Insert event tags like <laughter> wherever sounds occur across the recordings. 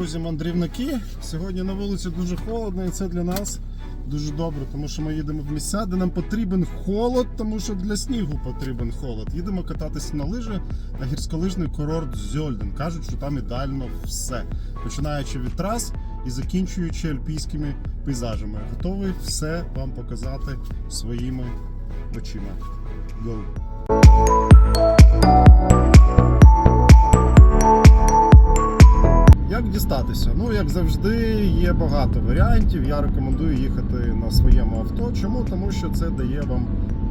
друзі, мандрівники. Сьогодні на вулиці дуже холодно, і це для нас дуже добре, тому що ми їдемо в місця, де нам потрібен холод, тому що для снігу потрібен холод. Їдемо кататися на лижі на гірськолижний курорт Зьольден. Кажуть, що там ідеально все. Починаючи від трас і закінчуючи альпійськими пейзажами. Готовий все вам показати своїми очима. Go! Завжди, є багато варіантів. Я рекомендую їхати на своєму авто. Чому? Тому що це дає вам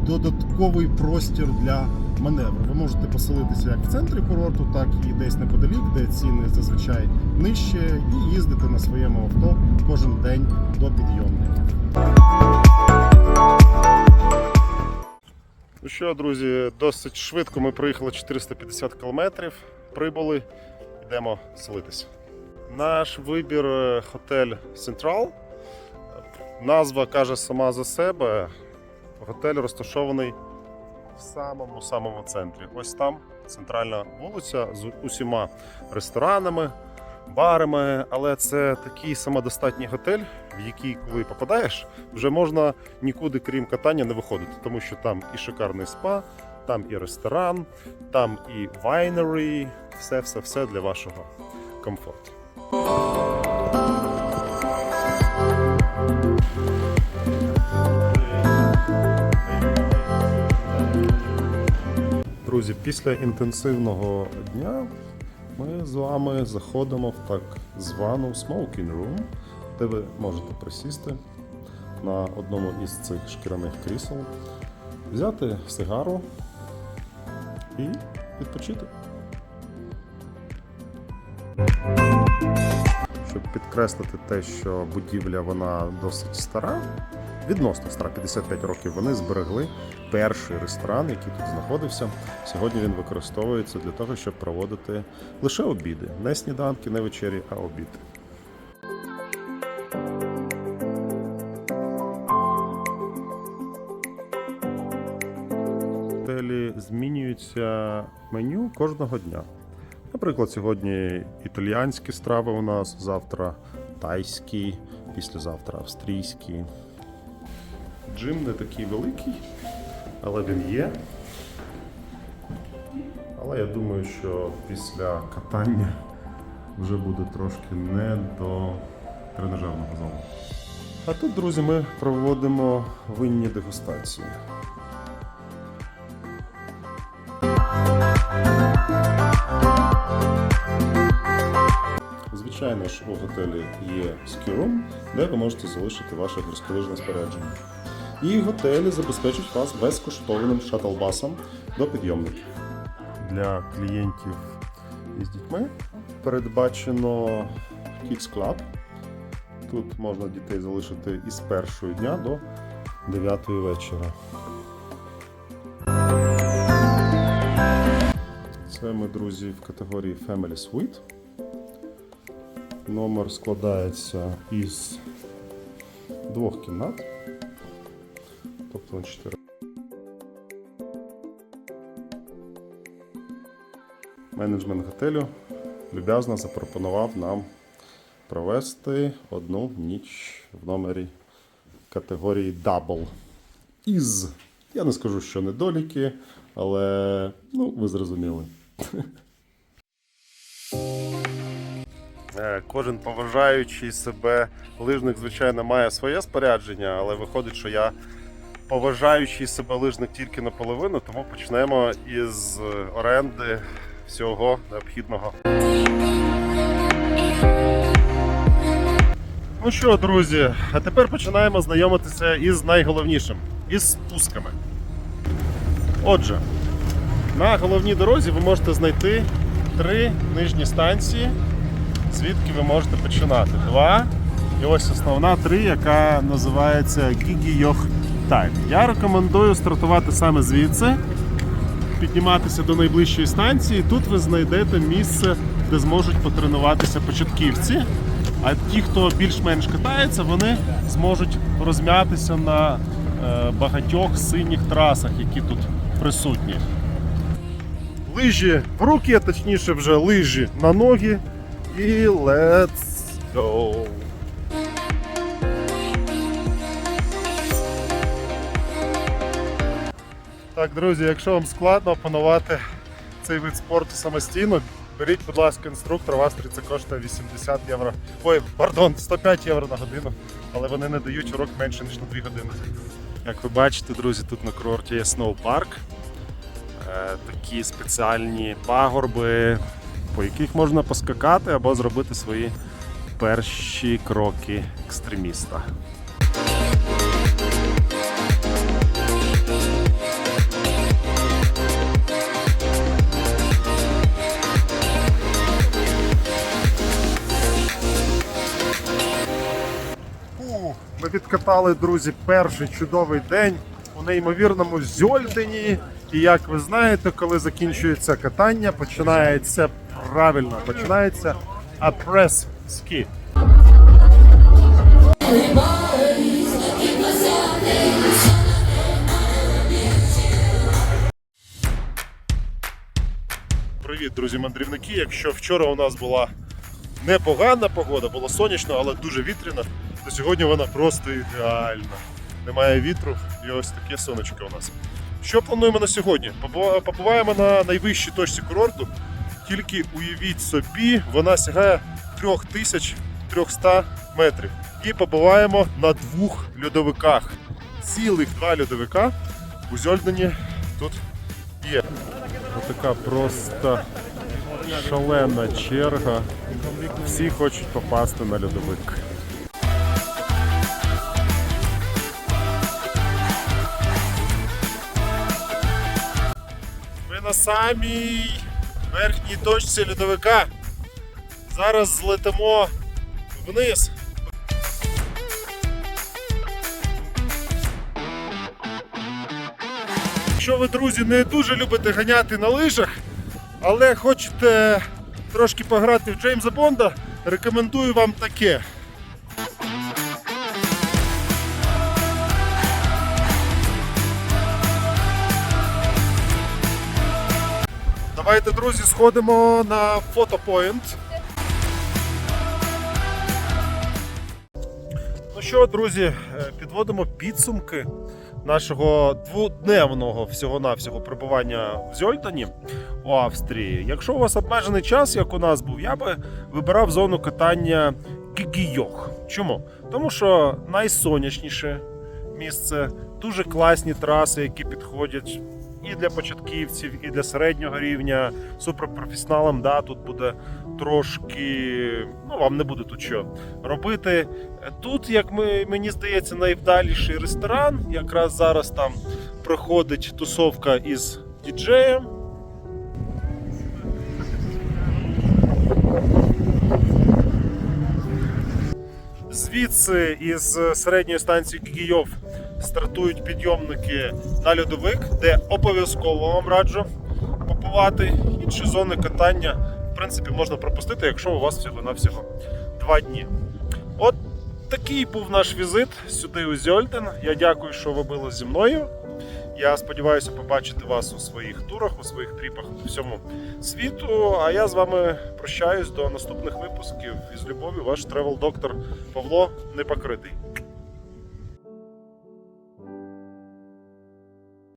додатковий простір для маневру. Ви можете поселитися як в центрі курорту, так і десь неподалік, де ціни зазвичай нижче, і їздити на своєму авто кожен день до підйомника. Ну що, друзі, досить швидко ми проїхали 450 кілометрів, прибули, йдемо селитися. Наш вибір е, готель Централ. Назва каже сама за себе. Готель розташований в самому самому центрі. Ось там центральна вулиця з усіма ресторанами, барами. Але це такий самодостатній готель, в який, коли попадаєш, вже можна нікуди, крім катання, не виходити, тому що там і шикарний спа, там і ресторан, там і вайнері, все, все, все для вашого комфорту. Друзі, після інтенсивного дня ми з вами заходимо в так звану smoking room, де ви можете присісти на одному із цих шкіряних крісел, взяти сигару і відпочити. Щоб підкреслити те, що будівля вона досить стара, відносно стара, 55 років, вони зберегли перший ресторан, який тут знаходився. Сьогодні він використовується для того, щоб проводити лише обіди, не сніданки, не вечері, а обіди. Змінюється меню кожного дня. Наприклад, сьогодні італіянські страви у нас, завтра тайські, післязавтра австрійські. Джим не такий великий, але він є. Але я думаю, що після катання вже буде трошки не до тренажерного залу. А тут, друзі, ми проводимо винні дегустації. Звичайно ж, у готелі є скірум, де ви можете залишити ваше гірськолижне спорядження. І готелі забезпечать вас безкоштовним шатл-басом до підйомників. Для клієнтів із дітьми передбачено Kids Club. Тут можна дітей залишити із першого дня до 9 вечора. Це ми, друзі, в категорії Family Suite. Номер складається із двох кімнат. Тобто на 4. Менеджмент готелю люб'язно запропонував нам провести одну ніч в номері категорії Double. Із. Я не скажу, що недоліки, але ну, ви зрозуміли. <laughs> Е, Кожен поважаючий себе лижник, звичайно, має своє спорядження, але виходить, що я поважаючий себе лижник тільки наполовину, тому почнемо із оренди всього необхідного. Ну що, друзі, а тепер починаємо знайомитися із найголовнішим із спусками. Отже, на головній дорозі ви можете знайти три нижні станції звідки ви можете починати. Два. І ось основна три, яка називається Гігійох Тайм. Я рекомендую стартувати саме звідси, підніматися до найближчої станції. Тут ви знайдете місце, де зможуть потренуватися початківці. А ті, хто більш-менш катається, вони зможуть розм'ятися на е, багатьох синіх трасах, які тут присутні. Лижі в руки, а точніше вже лижі на ноги І let's go! Так, друзі, якщо вам складно опанувати цей вид спорту самостійно, беріть, будь ласка, інструктора. В Австрії це коштує 80 євро. Ой, пардон, 105 євро на годину, але вони не дають урок менше, ніж на 2 години. Як ви бачите, друзі, тут на курорті є сноупарк. Е, Такі спеціальні пагорби, по яких можна поскакати або зробити свої перші кроки екстреміста. Ми відкатали, друзі, перший чудовий день у неймовірному Зьольдені. І як ви знаєте, коли закінчується катання, починається правильно, починається апрес ски. Привіт, друзі мандрівники. Якщо вчора у нас була непогана погода, було сонячно, але дуже вітряно, то сьогодні вона просто ідеальна. Немає вітру і ось таке сонечко у нас. Що плануємо на сьогодні? Побуваємо на найвищій точці курорту. Тільки уявіть собі, вона сягає 3300 метрів. І побуваємо на двох льодовиках. Цілих два льодовика у Зьольдені тут є. Отака просто шалена черга. Всі хочуть попасти на льодовик. Ми на самій верхній точці льодовика. Зараз злетимо вниз. Якщо ви, друзі, не дуже любите ганяти на лижах, але хочете трошки пограти в Джеймса Бонда, рекомендую вам таке. Давайте, друзі, сходимо на фотопоінт. Ну що, друзі, е, підводимо підсумки нашого дводневного всього-навсього перебування в Зьольтані у Австрії. Якщо у вас обмежений час, як у нас був, я би вибирав зону катання Гігійох. Чому? Тому що найсонячніше місце, дуже класні траси, які підходять і для початківців, і для середнього рівня. Суперпрофесіоналам, да, тут буде трошки. Ну, вам не буде тут що робити. Тут, як ми, мені здається, найвдаліший ресторан. Якраз зараз там проходить тусовка із діджеєм. Звідси із середньої станції Кігійов стартують підйомники на льодовик, де обов'язково вам раджу попувати. Інші зони катання, в принципі, можна пропустити, якщо у вас всього-навсього два дні. От такий був наш візит сюди у Зьольден. Я дякую, що ви були зі мною. Я сподіваюся побачити вас у своїх турах, у своїх тріпах по всьому світу. А я з вами прощаюсь до наступних випусків. Із любов'ю, ваш тревел доктор Павло Непокритий.